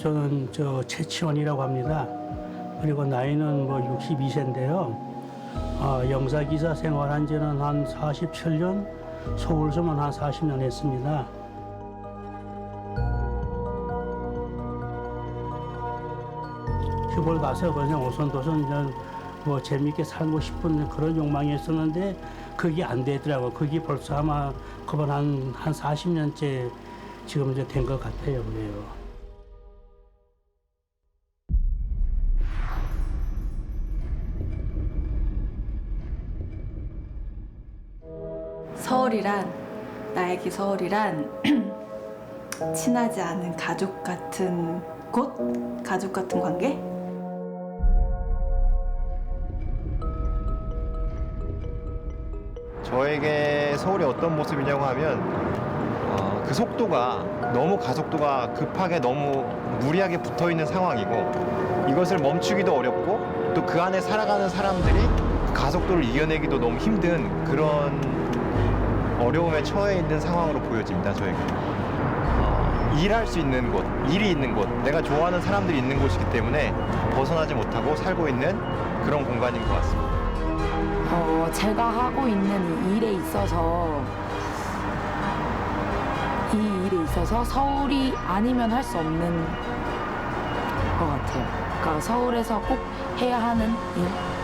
저는 저 최치원이라고 합니다. 그리고 나이는 뭐 62세인데요. 아, 영사기사 생활한 지는 한 47년, 서울서만 한 40년 했습니다. 시골 가서 그냥 오손도손 그냥 뭐 재밌게 살고 싶은 그런 욕망이 있었는데 그게 안 되더라고요. 그게 벌써 아마 그번 한, 한 40년째 지금 이제 된 것 같아요. 그래요. 서울이란 나에게 서울이란 친하지 않은 가족 같은 곳, 가족 같은 관계. 저에게 서울이 어떤 모습이냐고 하면 어, 그 속도가 너무 가속도가 급하게 너무 무리하게 붙어 있는 상황이고 이것을 멈추기도 어렵고 또 그 안에 살아가는 사람들이 그 가속도를 이겨내기도 너무 힘든 그런 어려움에 처해 있는 상황으로 보여집니다 저에게 어, 일할 수 있는 곳, 일이 있는 곳, 내가 좋아하는 사람들이 있는 곳이기 때문에 벗어나지 못하고 살고 있는 그런 공간인 것 같습니다. 어, 제가 하고 있는 이 일에 있어서 이 일에 있어서 서울이 아니면 할 수 없는 것 같아요. 그러니까 서울에서 꼭 해야 하는 일.